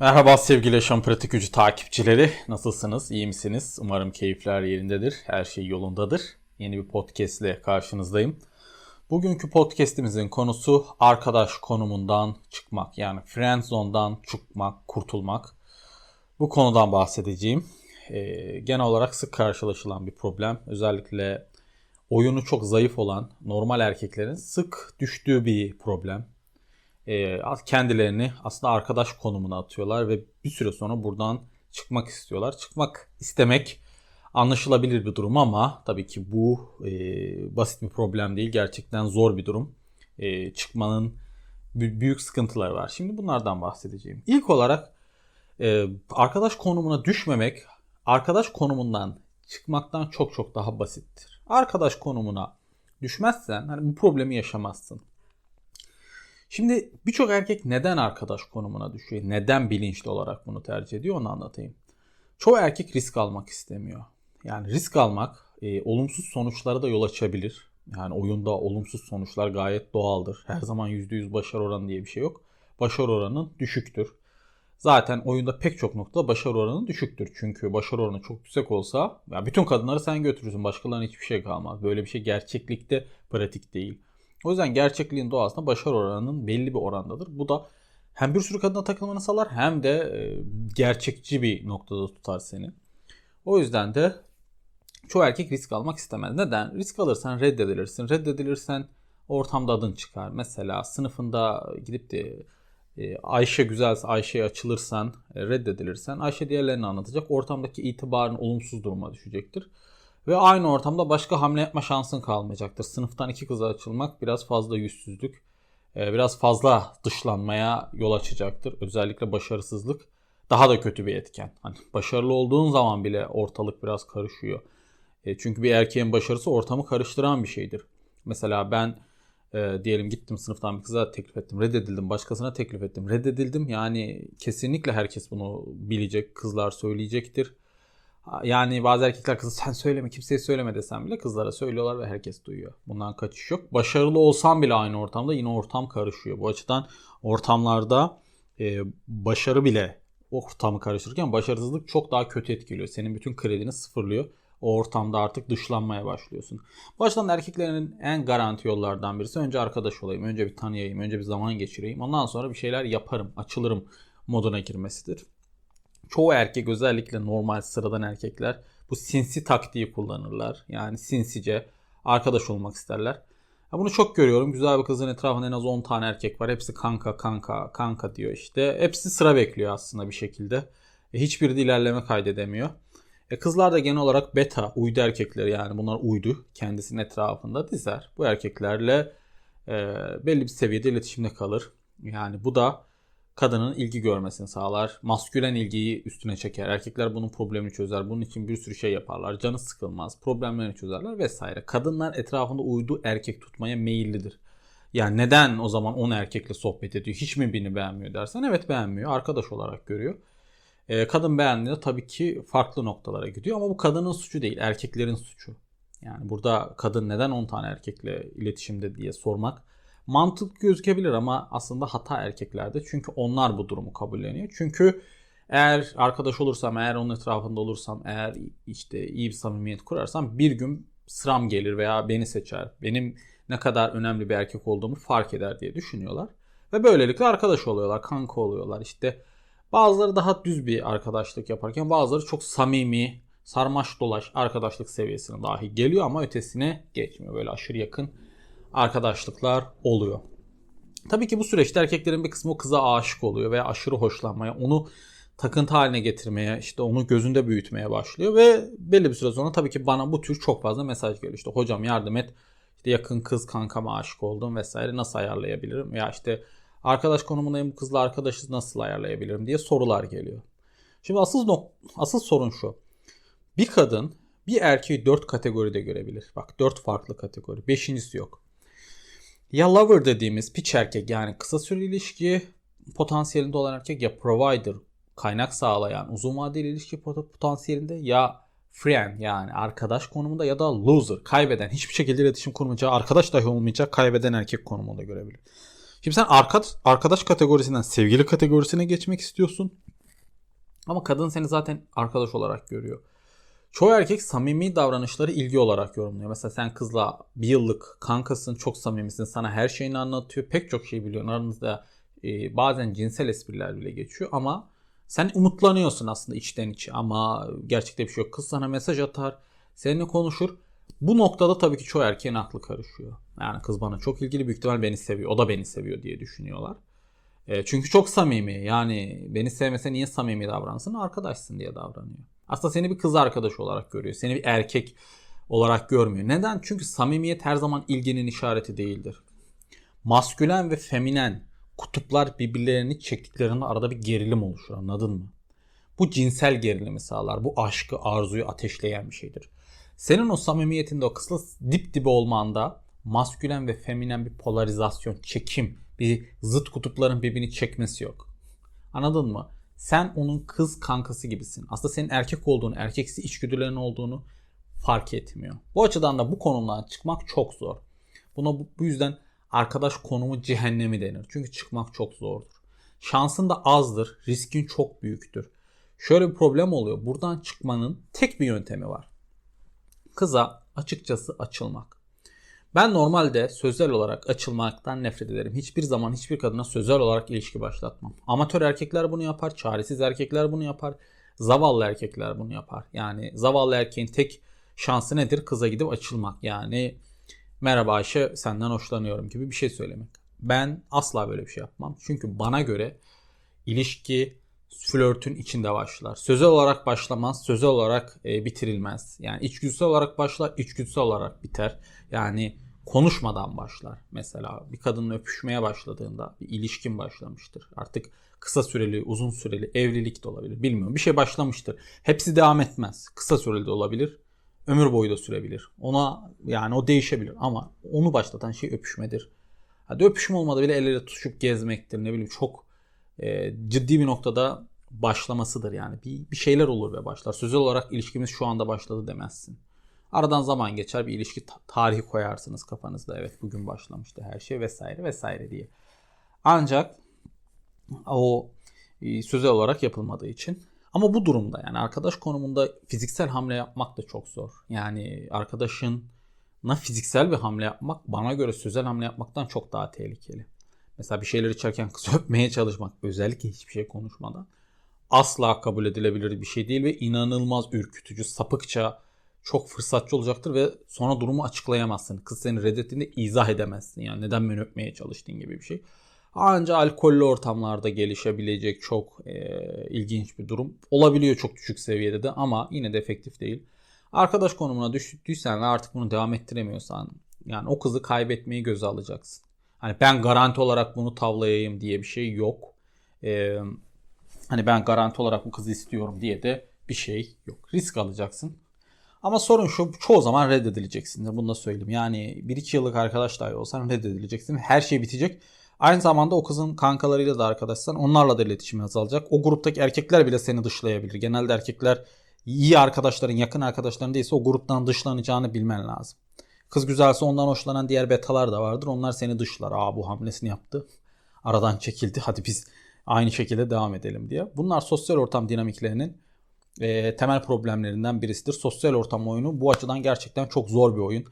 Merhaba sevgili Yaşam Pratik Gücü takipçileri. Nasılsınız? İyi misiniz? Umarım keyifler yerindedir. Her şey yolundadır. Yeni bir podcast ile karşınızdayım. Bugünkü podcast'imizin konusu arkadaş konumundan çıkmak. Yani friend zone'dan çıkmak, kurtulmak. Bu konudan bahsedeceğim. Ee, genel olarak sık karşılaşılan bir problem. Özellikle oyunu çok zayıf olan normal erkeklerin sık düştüğü bir problem e, kendilerini aslında arkadaş konumuna atıyorlar ve bir süre sonra buradan çıkmak istiyorlar. Çıkmak istemek anlaşılabilir bir durum ama tabii ki bu e, basit bir problem değil. Gerçekten zor bir durum. E, çıkmanın büyük sıkıntıları var. Şimdi bunlardan bahsedeceğim. İlk olarak e, arkadaş konumuna düşmemek arkadaş konumundan çıkmaktan çok çok daha basittir. Arkadaş konumuna düşmezsen hani bu problemi yaşamazsın. Şimdi birçok erkek neden arkadaş konumuna düşüyor? Neden bilinçli olarak bunu tercih ediyor onu anlatayım. Çoğu erkek risk almak istemiyor. Yani risk almak e, olumsuz sonuçlara da yol açabilir. Yani oyunda olumsuz sonuçlar gayet doğaldır. Her zaman %100 başarı oranı diye bir şey yok. Başarı oranı düşüktür. Zaten oyunda pek çok noktada başarı oranı düşüktür. Çünkü başarı oranı çok yüksek olsa ya bütün kadınları sen götürürsün. Başkalarına hiçbir şey kalmaz. Böyle bir şey gerçeklikte pratik değil. O yüzden gerçekliğin doğasında başarı oranının belli bir orandadır. Bu da hem bir sürü kadına takılmanı sağlar hem de e, gerçekçi bir noktada tutar seni. O yüzden de çoğu erkek risk almak istemez. Neden? Risk alırsan reddedilirsin. Reddedilirsen ortamda adın çıkar. Mesela sınıfında gidip de e, Ayşe güzelse Ayşe'ye açılırsan, e, reddedilirsen Ayşe diğerlerini anlatacak. Ortamdaki itibarın olumsuz duruma düşecektir. Ve aynı ortamda başka hamle yapma şansın kalmayacaktır. Sınıftan iki kıza açılmak biraz fazla yüzsüzlük, e, biraz fazla dışlanmaya yol açacaktır. Özellikle başarısızlık daha da kötü bir etken. Hani başarılı olduğun zaman bile ortalık biraz karışıyor. E, çünkü bir erkeğin başarısı ortamı karıştıran bir şeydir. Mesela ben e, diyelim gittim sınıftan bir kıza teklif ettim. Reddedildim. Başkasına teklif ettim. Reddedildim. Yani kesinlikle herkes bunu bilecek. Kızlar söyleyecektir. Yani bazı erkekler kızı sen söyleme kimseye söyleme desem bile kızlara söylüyorlar ve herkes duyuyor. Bundan kaçış yok. Başarılı olsam bile aynı ortamda yine ortam karışıyor. Bu açıdan ortamlarda e, başarı bile ortamı karıştırırken başarısızlık çok daha kötü etkiliyor. Senin bütün kredini sıfırlıyor. O ortamda artık dışlanmaya başlıyorsun. Bu açıdan erkeklerin en garanti yollardan birisi önce arkadaş olayım, önce bir tanıyayım, önce bir zaman geçireyim. Ondan sonra bir şeyler yaparım, açılırım moduna girmesidir çoğu erkek özellikle normal sıradan erkekler bu sinsi taktiği kullanırlar. Yani sinsice arkadaş olmak isterler. Ya bunu çok görüyorum. Güzel bir kızın etrafında en az 10 tane erkek var. Hepsi kanka kanka kanka diyor işte. Hepsi sıra bekliyor aslında bir şekilde. E, hiçbiri de ilerleme kaydedemiyor. E, kızlar da genel olarak beta, uydu erkekleri yani bunlar uydu. Kendisinin etrafında dizer. Bu erkeklerle e, belli bir seviyede iletişimde kalır. Yani bu da kadının ilgi görmesini sağlar. Maskülen ilgiyi üstüne çeker. Erkekler bunun problemini çözer. Bunun için bir sürü şey yaparlar. Canı sıkılmaz. Problemlerini çözerler vesaire. Kadınlar etrafında uydu erkek tutmaya meyillidir. Yani neden o zaman 10 erkekle sohbet ediyor? Hiç mi birini beğenmiyor dersen evet beğenmiyor. Arkadaş olarak görüyor. Ee, kadın beğendiğinde tabii ki farklı noktalara gidiyor ama bu kadının suçu değil, erkeklerin suçu. Yani burada kadın neden 10 tane erkekle iletişimde diye sormak mantıklı gözükebilir ama aslında hata erkeklerde. Çünkü onlar bu durumu kabulleniyor. Çünkü eğer arkadaş olursam, eğer onun etrafında olursam, eğer işte iyi bir samimiyet kurarsam bir gün sıram gelir veya beni seçer. Benim ne kadar önemli bir erkek olduğumu fark eder diye düşünüyorlar. Ve böylelikle arkadaş oluyorlar, kanka oluyorlar. İşte bazıları daha düz bir arkadaşlık yaparken bazıları çok samimi, sarmaş dolaş arkadaşlık seviyesine dahi geliyor ama ötesine geçmiyor. Böyle aşırı yakın arkadaşlıklar oluyor. Tabii ki bu süreçte erkeklerin bir kısmı kıza aşık oluyor veya aşırı hoşlanmaya, onu takıntı haline getirmeye, işte onu gözünde büyütmeye başlıyor ve belli bir süre sonra tabii ki bana bu tür çok fazla mesaj geliyor. İşte hocam yardım et, işte yakın kız kankama aşık oldum vesaire nasıl ayarlayabilirim? Ya işte arkadaş konumundayım bu kızla arkadaşız nasıl ayarlayabilirim diye sorular geliyor. Şimdi asıl nok asıl sorun şu. Bir kadın bir erkeği dört kategoride görebilir. Bak dört farklı kategori. Beşincisi yok. Ya lover dediğimiz piç erkek yani kısa süreli ilişki potansiyelinde olan erkek ya provider kaynak sağlayan uzun vadeli ilişki potansiyelinde ya friend yani arkadaş konumunda ya da loser kaybeden hiçbir şekilde iletişim kurmayacağı arkadaş dahi olmayacak kaybeden erkek konumunda görebilir. Şimdi sen arkadaş, arkadaş kategorisinden sevgili kategorisine geçmek istiyorsun. Ama kadın seni zaten arkadaş olarak görüyor. Çoğu erkek samimi davranışları ilgi olarak yorumluyor. Mesela sen kızla bir yıllık kankasın, çok samimisin, sana her şeyini anlatıyor. Pek çok şey biliyorsun. Aranızda e, bazen cinsel espriler bile geçiyor ama sen umutlanıyorsun aslında içten içe ama gerçekte bir şey yok. Kız sana mesaj atar, seninle konuşur. Bu noktada tabii ki çoğu erkeğin aklı karışıyor. Yani kız bana çok ilgili büyük ihtimal beni seviyor. O da beni seviyor diye düşünüyorlar. E, çünkü çok samimi. Yani beni sevmese niye samimi davransın? Arkadaşsın diye davranıyor. Aslında seni bir kız arkadaş olarak görüyor. Seni bir erkek olarak görmüyor. Neden? Çünkü samimiyet her zaman ilginin işareti değildir. Maskülen ve feminen kutuplar birbirlerini çektiklerinde arada bir gerilim oluşur anladın mı? Bu cinsel gerilimi sağlar. Bu aşkı, arzuyu ateşleyen bir şeydir. Senin o samimiyetinde o kısla dip dibe olmanda maskülen ve feminen bir polarizasyon, çekim, bir zıt kutupların birbirini çekmesi yok. Anladın mı? Sen onun kız kankası gibisin. Aslında senin erkek olduğunu, erkeksi içgüdülerin olduğunu fark etmiyor. Bu açıdan da bu konumdan çıkmak çok zor. Buna bu, yüzden arkadaş konumu cehennemi denir. Çünkü çıkmak çok zordur. Şansın da azdır, riskin çok büyüktür. Şöyle bir problem oluyor. Buradan çıkmanın tek bir yöntemi var. Kıza açıkçası açılmak. Ben normalde sözel olarak açılmaktan nefret ederim. Hiçbir zaman hiçbir kadına sözel olarak ilişki başlatmam. Amatör erkekler bunu yapar, çaresiz erkekler bunu yapar, zavallı erkekler bunu yapar. Yani zavallı erkeğin tek şansı nedir? Kıza gidip açılmak. Yani merhaba Ayşe senden hoşlanıyorum gibi bir şey söylemek. Ben asla böyle bir şey yapmam. Çünkü bana göre ilişki flörtün içinde başlar. Sözel olarak başlamaz, sözel olarak e, bitirilmez. Yani içgüdüsel olarak başlar, içgüdüsel olarak biter. Yani konuşmadan başlar. Mesela bir kadınla öpüşmeye başladığında bir ilişkin başlamıştır. Artık kısa süreli, uzun süreli, evlilik de olabilir. Bilmiyorum. Bir şey başlamıştır. Hepsi devam etmez. Kısa süreli de olabilir. Ömür boyu da sürebilir. Ona yani o değişebilir ama onu başlatan şey öpüşmedir. Hadi öpüşme olmadı bile el ele tutuşup gezmektir. Ne bileyim çok e, ciddi bir noktada başlamasıdır yani. Bir, bir şeyler olur ve başlar. Sözel olarak ilişkimiz şu anda başladı demezsin. Aradan zaman geçer bir ilişki tarihi koyarsınız kafanızda. Evet bugün başlamıştı her şey vesaire vesaire diye. Ancak o e, sözel olarak yapılmadığı için ama bu durumda yani arkadaş konumunda fiziksel hamle yapmak da çok zor. Yani arkadaşın na fiziksel bir hamle yapmak bana göre sözel hamle yapmaktan çok daha tehlikeli. Mesela bir şeyler içerken kız öpmeye çalışmak özellikle hiçbir şey konuşmadan asla kabul edilebilir bir şey değil ve inanılmaz ürkütücü, sapıkça çok fırsatçı olacaktır ve sonra durumu açıklayamazsın. Kız seni reddettiğinde izah edemezsin. Yani neden beni öpmeye çalıştın gibi bir şey. Ancak alkollü ortamlarda gelişebilecek çok e, ilginç bir durum. Olabiliyor çok düşük seviyede de ama yine de efektif değil. Arkadaş konumuna düştüysen ve artık bunu devam ettiremiyorsan yani o kızı kaybetmeyi göze alacaksın. Hani ben garanti olarak bunu tavlayayım diye bir şey yok. Ee, hani ben garanti olarak bu kızı istiyorum diye de bir şey yok. Risk alacaksın. Ama sorun şu çoğu zaman reddedileceksin. Bunu da söyleyeyim. Yani 1-2 yıllık arkadaş dahi olsan reddedileceksin. Her şey bitecek. Aynı zamanda o kızın kankalarıyla da arkadaşsan onlarla da iletişim azalacak. O gruptaki erkekler bile seni dışlayabilir. Genelde erkekler iyi arkadaşların, yakın arkadaşların değilse o gruptan dışlanacağını bilmen lazım. Kız güzelse ondan hoşlanan diğer betalar da vardır. Onlar seni dışlar. Aa bu hamlesini yaptı. Aradan çekildi. Hadi biz aynı şekilde devam edelim diye. Bunlar sosyal ortam dinamiklerinin e, temel problemlerinden birisidir. Sosyal ortam oyunu bu açıdan gerçekten çok zor bir oyun.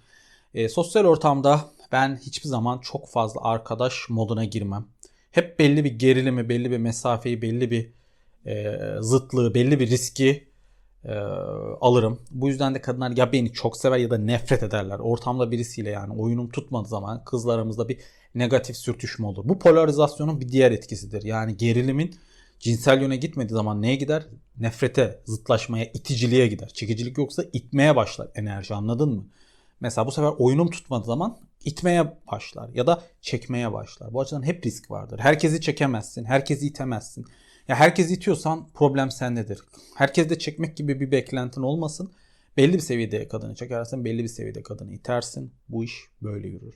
E, sosyal ortamda ben hiçbir zaman çok fazla arkadaş moduna girmem. Hep belli bir gerilimi, belli bir mesafeyi, belli bir e, zıtlığı, belli bir riski e, alırım. Bu yüzden de kadınlar ya beni çok sever ya da nefret ederler. Ortamda birisiyle yani oyunum tutmadığı zaman kızlarımızda bir negatif sürtüşme olur. Bu polarizasyonun bir diğer etkisidir. Yani gerilimin cinsel yöne gitmediği zaman neye gider? Nefrete, zıtlaşmaya, iticiliğe gider. Çekicilik yoksa itmeye başlar enerji anladın mı? Mesela bu sefer oyunum tutmadığı zaman itmeye başlar ya da çekmeye başlar. Bu açıdan hep risk vardır. Herkesi çekemezsin, herkesi itemezsin. Ya herkes itiyorsan problem sendedir. Herkes de çekmek gibi bir beklentin olmasın. Belli bir seviyede kadını çekersin, belli bir seviyede kadını itersin. Bu iş böyle yürür.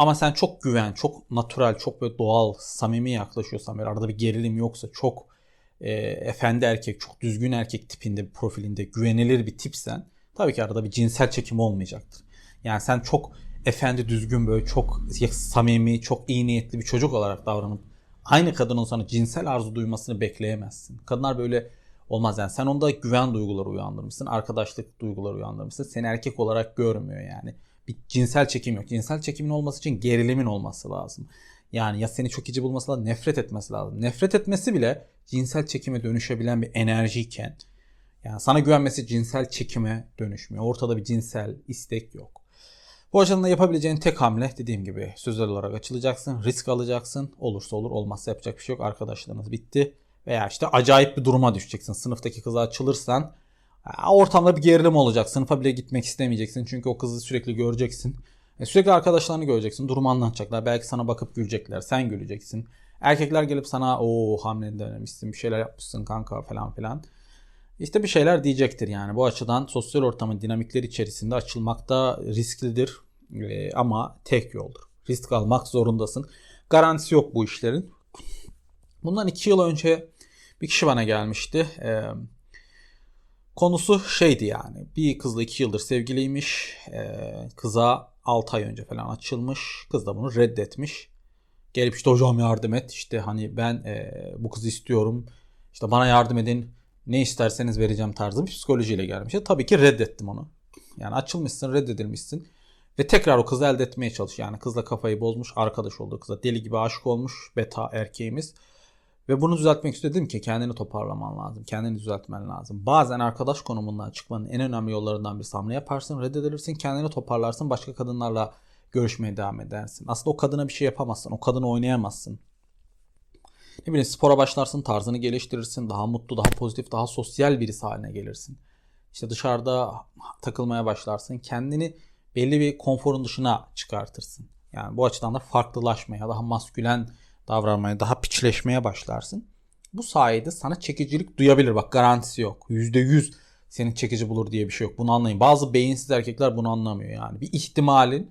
Ama sen çok güven, çok natural, çok böyle doğal, samimi yaklaşıyorsan, böyle arada bir gerilim yoksa, çok e, efendi erkek, çok düzgün erkek tipinde, profilinde güvenilir bir tipsen tabii ki arada bir cinsel çekim olmayacaktır. Yani sen çok efendi düzgün böyle çok samimi, çok iyi niyetli bir çocuk olarak davranıp aynı kadının sana cinsel arzu duymasını bekleyemezsin. Kadınlar böyle olmaz yani. Sen onda güven duyguları uyandırmışsın, arkadaşlık duyguları uyandırmışsın. Seni erkek olarak görmüyor yani. Bir cinsel çekim yok. Cinsel çekimin olması için gerilimin olması lazım. Yani ya seni çok iyice bulması lazım, nefret etmesi lazım. Nefret etmesi bile cinsel çekime dönüşebilen bir enerjiyken yani sana güvenmesi cinsel çekime dönüşmüyor. Ortada bir cinsel istek yok. Bu açıdan da yapabileceğin tek hamle dediğim gibi sözler olarak açılacaksın, risk alacaksın. Olursa olur, olmazsa yapacak bir şey yok. Arkadaşlarınız bitti. Veya işte acayip bir duruma düşeceksin. Sınıftaki kıza açılırsan ortamda bir gerilim olacak. Sınıfa bile gitmek istemeyeceksin. Çünkü o kızı sürekli göreceksin. E, sürekli arkadaşlarını göreceksin. Durumu anlatacaklar. Belki sana bakıp gülecekler. Sen güleceksin. Erkekler gelip sana o hamleni denemişsin bir şeyler yapmışsın kanka falan filan. İşte bir şeyler diyecektir yani. Bu açıdan sosyal ortamın dinamikleri içerisinde açılmakta risklidir ee, ama tek yoldur. Risk almak zorundasın. Garantisi yok bu işlerin. Bundan iki yıl önce bir kişi bana gelmişti. Ee, konusu şeydi yani. Bir kızla iki yıldır sevgiliymiş. Ee, kıza 6 ay önce falan açılmış. Kız da bunu reddetmiş. Gelip işte hocam yardım et. İşte hani ben e, bu kızı istiyorum. İşte bana yardım edin ne isterseniz vereceğim tarzı bir psikolojiyle gelmiş. Tabii ki reddettim onu. Yani açılmışsın, reddedilmişsin. Ve tekrar o kızı elde etmeye çalış. Yani kızla kafayı bozmuş, arkadaş olduğu kıza deli gibi aşık olmuş beta erkeğimiz. Ve bunu düzeltmek istedim ki kendini toparlaman lazım. Kendini düzeltmen lazım. Bazen arkadaş konumundan çıkmanın en önemli yollarından bir hamle yaparsın, reddedilirsin, kendini toparlarsın, başka kadınlarla görüşmeye devam edersin. Aslında o kadına bir şey yapamazsın, o kadını oynayamazsın ne bileyim spora başlarsın, tarzını geliştirirsin, daha mutlu, daha pozitif, daha sosyal birisi haline gelirsin. İşte dışarıda takılmaya başlarsın. Kendini belli bir konforun dışına çıkartırsın. Yani bu açıdan da farklılaşmaya, daha maskülen davranmaya, daha piçleşmeye başlarsın. Bu sayede sana çekicilik duyabilir. Bak garantisi yok. %100 senin çekici bulur diye bir şey yok. Bunu anlayın. Bazı beyinsiz erkekler bunu anlamıyor yani. Bir ihtimalin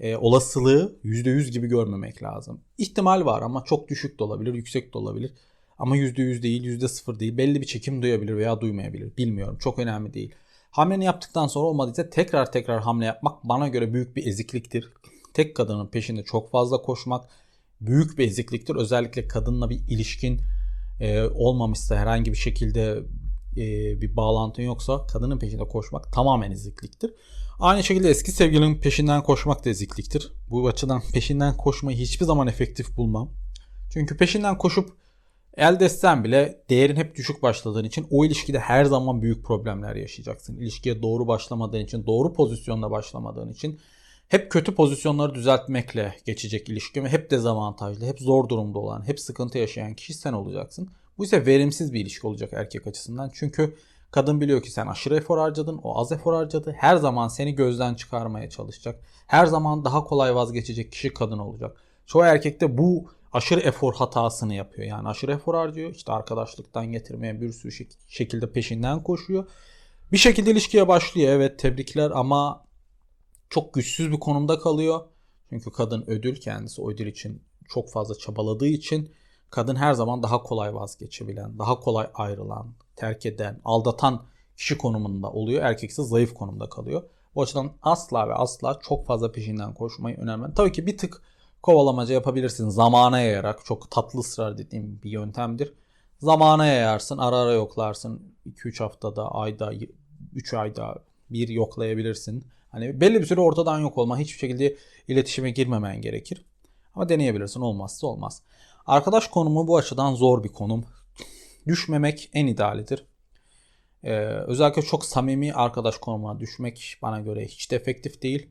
e, olasılığı %100 gibi görmemek lazım. İhtimal var ama çok düşük de olabilir, yüksek de olabilir. Ama %100 değil, %0 değil. Belli bir çekim duyabilir veya duymayabilir. Bilmiyorum. Çok önemli değil. Hamleni yaptıktan sonra olmadıysa tekrar tekrar hamle yapmak bana göre büyük bir ezikliktir. Tek kadının peşinde çok fazla koşmak büyük bir ezikliktir. Özellikle kadınla bir ilişkin e, olmamışsa herhangi bir şekilde e, bir bağlantın yoksa kadının peşinde koşmak tamamen ezikliktir. Aynı şekilde eski sevgilinin peşinden koşmak da ezikliktir. Bu açıdan peşinden koşmayı hiçbir zaman efektif bulmam. Çünkü peşinden koşup elde etsen bile değerin hep düşük başladığın için o ilişkide her zaman büyük problemler yaşayacaksın. İlişkiye doğru başlamadığın için, doğru pozisyonda başlamadığın için hep kötü pozisyonları düzeltmekle geçecek ilişki ve hep dezavantajlı, hep zor durumda olan, hep sıkıntı yaşayan kişi sen olacaksın. Bu ise verimsiz bir ilişki olacak erkek açısından. Çünkü Kadın biliyor ki sen aşırı efor harcadın, o az efor harcadı. Her zaman seni gözden çıkarmaya çalışacak. Her zaman daha kolay vazgeçecek kişi kadın olacak. Çoğu erkek de bu aşırı efor hatasını yapıyor. Yani aşırı efor harcıyor. İşte arkadaşlıktan getirmeye bir sürü şekilde peşinden koşuyor. Bir şekilde ilişkiye başlıyor. Evet tebrikler ama çok güçsüz bir konumda kalıyor. Çünkü kadın ödül kendisi ödül için çok fazla çabaladığı için kadın her zaman daha kolay vazgeçebilen, daha kolay ayrılan, terk eden, aldatan kişi konumunda oluyor. Erkek ise zayıf konumda kalıyor. Bu açıdan asla ve asla çok fazla peşinden koşmayı önermem. Tabii ki bir tık kovalamaca yapabilirsin. Zamana yayarak çok tatlı ısrar dediğim bir yöntemdir. Zamana yayarsın, ara ara yoklarsın. 2-3 haftada, ayda, 3 ayda bir yoklayabilirsin. Hani belli bir süre ortadan yok olma, hiçbir şekilde iletişime girmemen gerekir. Ama deneyebilirsin. Olmazsa olmaz. Arkadaş konumu bu açıdan zor bir konum düşmemek en idealidir. Ee, özellikle çok samimi arkadaş konumuna düşmek bana göre hiç de efektif değil.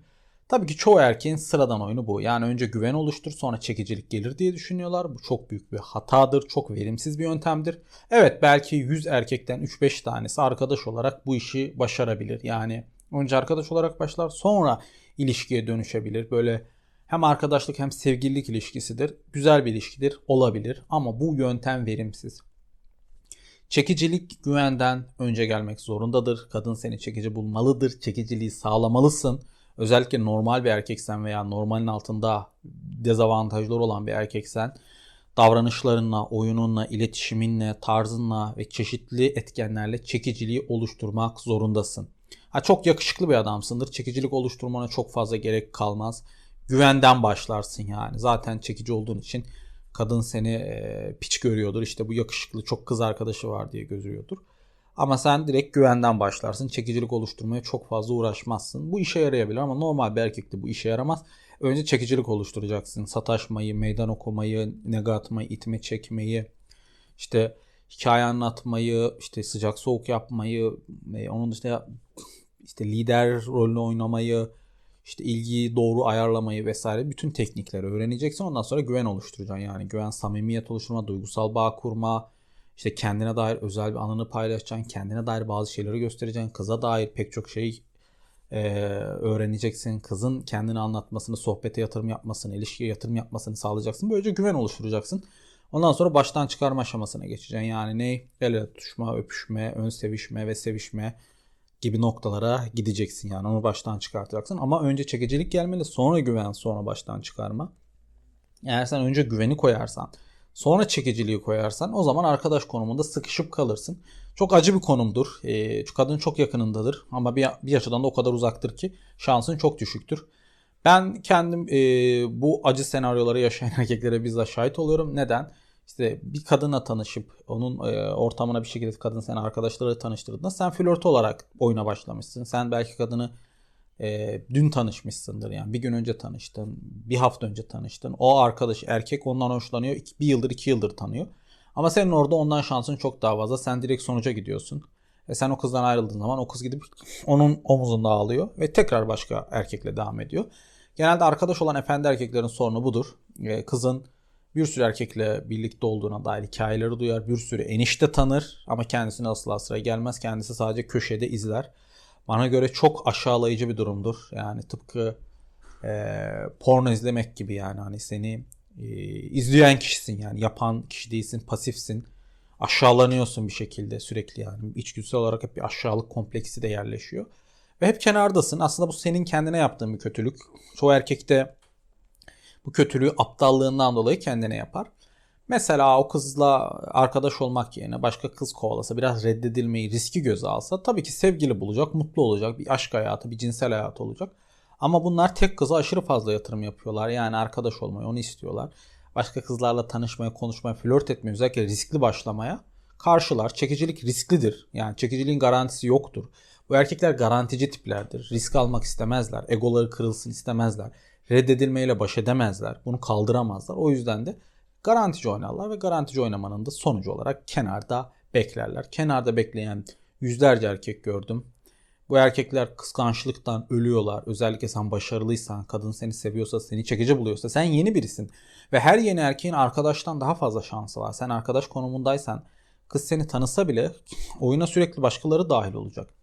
Tabii ki çoğu erkeğin sıradan oyunu bu. Yani önce güven oluştur sonra çekicilik gelir diye düşünüyorlar. Bu çok büyük bir hatadır. Çok verimsiz bir yöntemdir. Evet belki 100 erkekten 3-5 tanesi arkadaş olarak bu işi başarabilir. Yani önce arkadaş olarak başlar sonra ilişkiye dönüşebilir. Böyle hem arkadaşlık hem sevgililik ilişkisidir. Güzel bir ilişkidir olabilir ama bu yöntem verimsiz. Çekicilik güvenden önce gelmek zorundadır. Kadın seni çekici bulmalıdır. Çekiciliği sağlamalısın. Özellikle normal bir erkeksen veya normalin altında dezavantajları olan bir erkeksen davranışlarınla, oyununla, iletişiminle, tarzınla ve çeşitli etkenlerle çekiciliği oluşturmak zorundasın. Ha, çok yakışıklı bir adamsındır. Çekicilik oluşturmana çok fazla gerek kalmaz. Güvenden başlarsın yani. Zaten çekici olduğun için Kadın seni e, piç görüyordur. İşte bu yakışıklı çok kız arkadaşı var diye gözüyordur. Ama sen direkt güvenden başlarsın. Çekicilik oluşturmaya çok fazla uğraşmazsın. Bu işe yarayabilir ama normal bir erkekte bu işe yaramaz. Önce çekicilik oluşturacaksın. Sataşmayı, meydan okumayı, nega atmayı, itme çekmeyi, işte hikaye anlatmayı, işte sıcak soğuk yapmayı, e, onun dışında işte lider rolünü oynamayı, işte ilgiyi doğru ayarlamayı vesaire bütün teknikleri öğreneceksin. Ondan sonra güven oluşturacaksın. Yani güven, samimiyet oluşturma, duygusal bağ kurma, işte kendine dair özel bir anını paylaşacaksın. Kendine dair bazı şeyleri göstereceksin. Kıza dair pek çok şey e, öğreneceksin. Kızın kendini anlatmasını, sohbete yatırım yapmasını, ilişkiye yatırım yapmasını sağlayacaksın. Böylece güven oluşturacaksın. Ondan sonra baştan çıkarma aşamasına geçeceksin. Yani ne? El ele tutuşma, öpüşme, ön sevişme ve sevişme gibi noktalara gideceksin yani onu baştan çıkartacaksın ama önce çekicilik gelmeli sonra güven sonra baştan çıkarma. Eğer sen önce güveni koyarsan sonra çekiciliği koyarsan o zaman arkadaş konumunda sıkışıp kalırsın. Çok acı bir konumdur. E, kadın çok yakınındadır ama bir, bir açıdan da o kadar uzaktır ki şansın çok düşüktür. Ben kendim e, bu acı senaryoları yaşayan erkeklere bizzat şahit oluyorum. Neden? İşte bir kadınla tanışıp onun e, ortamına bir şekilde kadın seni arkadaşları tanıştırdığında sen flört olarak oyuna başlamışsın. Sen belki kadını e, dün tanışmışsındır yani bir gün önce tanıştın, bir hafta önce tanıştın. O arkadaş erkek ondan hoşlanıyor, iki, bir yıldır iki yıldır tanıyor. Ama senin orada ondan şansın çok daha fazla. Sen direkt sonuca gidiyorsun. Ve sen o kızdan ayrıldığın zaman o kız gidip onun omuzunda ağlıyor ve tekrar başka erkekle devam ediyor. Genelde arkadaş olan efendi erkeklerin sorunu budur. E, kızın bir sürü erkekle birlikte olduğuna dair hikayeleri duyar. Bir sürü enişte tanır ama kendisine asla sıra gelmez. Kendisi sadece köşede izler. Bana göre çok aşağılayıcı bir durumdur. Yani tıpkı e, porno izlemek gibi yani hani seni e, izleyen kişisin yani yapan kişi değilsin, pasifsin. Aşağılanıyorsun bir şekilde sürekli yani içgüdüsel olarak hep bir aşağılık kompleksi de yerleşiyor. Ve hep kenardasın. Aslında bu senin kendine yaptığın bir kötülük. Çoğu erkekte bu kötülüğü aptallığından dolayı kendine yapar. Mesela o kızla arkadaş olmak yerine başka kız kovalasa, biraz reddedilmeyi, riski göze alsa tabii ki sevgili bulacak, mutlu olacak, bir aşk hayatı, bir cinsel hayatı olacak. Ama bunlar tek kıza aşırı fazla yatırım yapıyorlar. Yani arkadaş olmayı, onu istiyorlar. Başka kızlarla tanışmaya, konuşmaya, flört etmeye, özellikle riskli başlamaya karşılar. Çekicilik risklidir. Yani çekiciliğin garantisi yoktur. Bu erkekler garantici tiplerdir. Risk almak istemezler. Egoları kırılsın istemezler reddedilmeyle baş edemezler. Bunu kaldıramazlar. O yüzden de garantici oynarlar ve garantici oynamanın da sonucu olarak kenarda beklerler. Kenarda bekleyen yüzlerce erkek gördüm. Bu erkekler kıskançlıktan ölüyorlar. Özellikle sen başarılıysan, kadın seni seviyorsa, seni çekici buluyorsa, sen yeni birisin. Ve her yeni erkeğin arkadaştan daha fazla şansı var. Sen arkadaş konumundaysan, kız seni tanısa bile oyuna sürekli başkaları dahil olacak.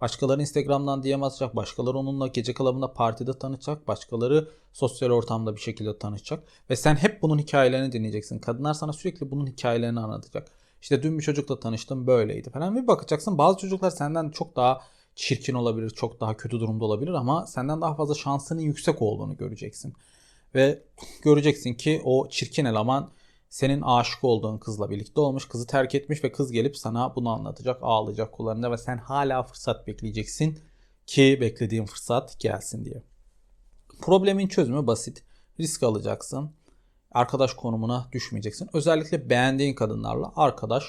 Başkaları Instagram'dan DM atacak. Başkaları onunla gece kalabında partide tanışacak. Başkaları sosyal ortamda bir şekilde tanışacak. Ve sen hep bunun hikayelerini dinleyeceksin. Kadınlar sana sürekli bunun hikayelerini anlatacak. İşte dün bir çocukla tanıştım böyleydi falan. Bir bakacaksın bazı çocuklar senden çok daha çirkin olabilir, çok daha kötü durumda olabilir ama senden daha fazla şansının yüksek olduğunu göreceksin. Ve göreceksin ki o çirkin eleman senin aşık olduğun kızla birlikte olmuş, kızı terk etmiş ve kız gelip sana bunu anlatacak, ağlayacak kullarında ve sen hala fırsat bekleyeceksin ki beklediğin fırsat gelsin diye. Problemin çözümü basit. Risk alacaksın. Arkadaş konumuna düşmeyeceksin. Özellikle beğendiğin kadınlarla arkadaş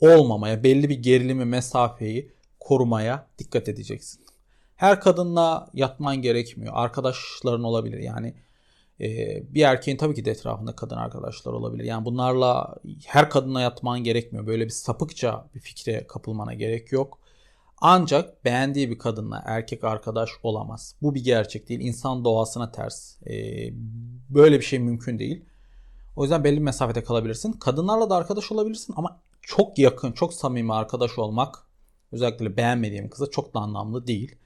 olmamaya, belli bir gerilimi, mesafeyi korumaya dikkat edeceksin. Her kadınla yatman gerekmiyor. Arkadaşların olabilir. Yani bir erkeğin tabii ki de etrafında kadın arkadaşlar olabilir. Yani bunlarla her kadınla yatman gerekmiyor. Böyle bir sapıkça bir fikre kapılmana gerek yok. Ancak beğendiği bir kadınla erkek arkadaş olamaz. Bu bir gerçek değil. İnsan doğasına ters. Ee, böyle bir şey mümkün değil. O yüzden belli bir mesafede kalabilirsin. Kadınlarla da arkadaş olabilirsin ama çok yakın, çok samimi arkadaş olmak özellikle beğenmediğim kıza çok da anlamlı değil.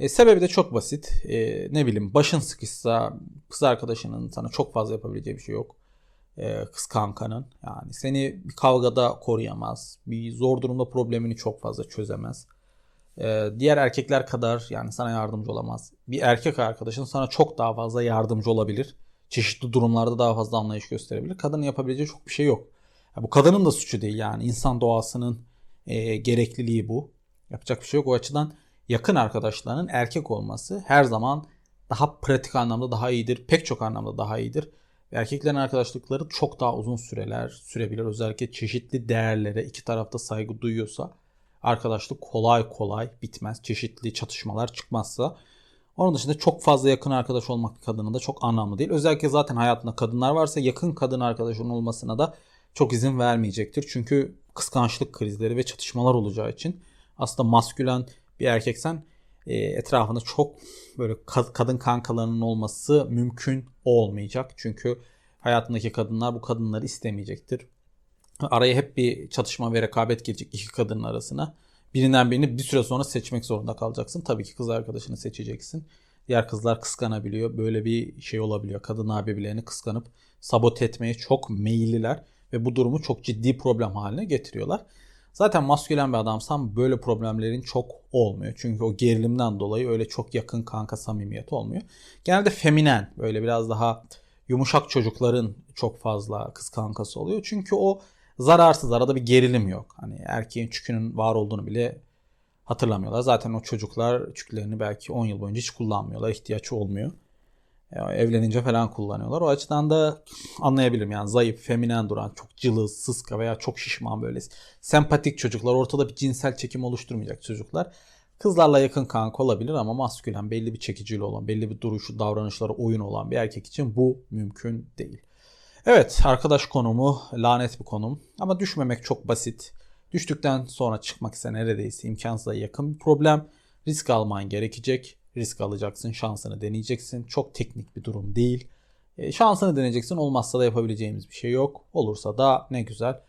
E, sebebi de çok basit. E, ne bileyim başın sıkışsa kız arkadaşının sana çok fazla yapabileceği bir şey yok. E, kız kankanın. Yani seni bir kavgada koruyamaz. Bir zor durumda problemini çok fazla çözemez. E, diğer erkekler kadar yani sana yardımcı olamaz. Bir erkek arkadaşın sana çok daha fazla yardımcı olabilir. Çeşitli durumlarda daha fazla anlayış gösterebilir. Kadının yapabileceği çok bir şey yok. Ya bu kadının da suçu değil yani. insan doğasının e, gerekliliği bu. Yapacak bir şey yok. O açıdan yakın arkadaşlarının erkek olması her zaman daha pratik anlamda daha iyidir. Pek çok anlamda daha iyidir. Erkeklerin arkadaşlıkları çok daha uzun süreler sürebilir. Özellikle çeşitli değerlere iki tarafta saygı duyuyorsa arkadaşlık kolay kolay bitmez. Çeşitli çatışmalar çıkmazsa. Onun dışında çok fazla yakın arkadaş olmak bir kadının da çok anlamlı değil. Özellikle zaten hayatında kadınlar varsa yakın kadın arkadaşının olmasına da çok izin vermeyecektir. Çünkü kıskançlık krizleri ve çatışmalar olacağı için aslında maskülen bir erkeksen e, etrafında çok böyle ka- kadın kankalarının olması mümkün olmayacak. Çünkü hayatındaki kadınlar bu kadınları istemeyecektir. Araya hep bir çatışma ve rekabet girecek iki kadının arasına. Birinden birini bir süre sonra seçmek zorunda kalacaksın. Tabii ki kız arkadaşını seçeceksin. Diğer kızlar kıskanabiliyor. Böyle bir şey olabiliyor. Kadınlar birbirlerini kıskanıp sabote etmeye çok meyilliler ve bu durumu çok ciddi problem haline getiriyorlar. Zaten maskülen bir adamsan böyle problemlerin çok olmuyor. Çünkü o gerilimden dolayı öyle çok yakın kanka samimiyet olmuyor. Genelde feminen böyle biraz daha yumuşak çocukların çok fazla kız kankası oluyor. Çünkü o zararsız arada bir gerilim yok. Hani erkeğin çükünün var olduğunu bile hatırlamıyorlar. Zaten o çocuklar çüklerini belki 10 yıl boyunca hiç kullanmıyorlar. ihtiyaç olmuyor. Evlenince falan kullanıyorlar. O açıdan da anlayabilirim. Yani zayıf, feminen duran, çok cılız, sıska veya çok şişman böyle sempatik çocuklar. Ortada bir cinsel çekim oluşturmayacak çocuklar. Kızlarla yakın kanka olabilir ama maskülen belli bir çekiciliği olan, belli bir duruşu, davranışları oyun olan bir erkek için bu mümkün değil. Evet arkadaş konumu lanet bir konum ama düşmemek çok basit. Düştükten sonra çıkmak ise neredeyse imkansıza yakın bir problem. Risk alman gerekecek. Risk alacaksın, şansını deneyeceksin. Çok teknik bir durum değil. E, şansını deneyeceksin. Olmazsa da yapabileceğimiz bir şey yok. Olursa da ne güzel.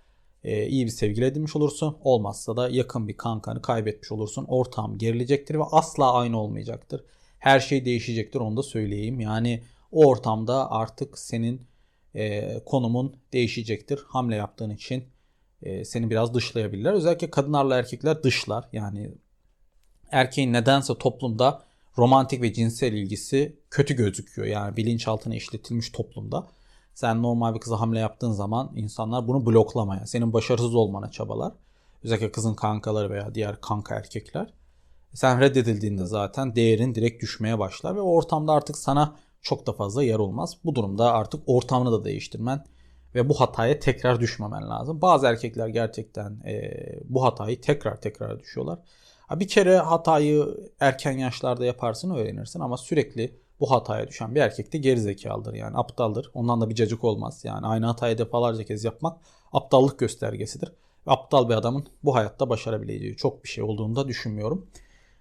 E, iyi bir sevgili edinmiş olursun. Olmazsa da yakın bir kankanı kaybetmiş olursun. Ortam gerilecektir ve asla aynı olmayacaktır. Her şey değişecektir onu da söyleyeyim. Yani o ortamda artık senin e, konumun değişecektir. Hamle yaptığın için e, seni biraz dışlayabilirler. Özellikle kadınlarla erkekler dışlar. Yani erkeğin nedense toplumda romantik ve cinsel ilgisi kötü gözüküyor. Yani bilinçaltına işletilmiş toplumda. Sen normal bir kıza hamle yaptığın zaman insanlar bunu bloklamaya, senin başarısız olmana çabalar. Özellikle kızın kankaları veya diğer kanka erkekler. Sen reddedildiğinde zaten değerin direkt düşmeye başlar ve ortamda artık sana çok da fazla yer olmaz. Bu durumda artık ortamını da değiştirmen ve bu hataya tekrar düşmemen lazım. Bazı erkekler gerçekten e, bu hatayı tekrar tekrar düşüyorlar. Bir kere hatayı erken yaşlarda yaparsın öğrenirsin ama sürekli bu hataya düşen bir erkek de gerizekalıdır yani aptaldır. Ondan da bir cacık olmaz. Yani aynı hatayı defalarca kez yapmak aptallık göstergesidir. Aptal bir adamın bu hayatta başarabileceği çok bir şey olduğunu da düşünmüyorum.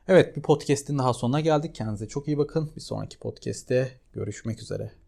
Evet bir podcast'in daha sonuna geldik. Kendinize çok iyi bakın. Bir sonraki podcast'te görüşmek üzere.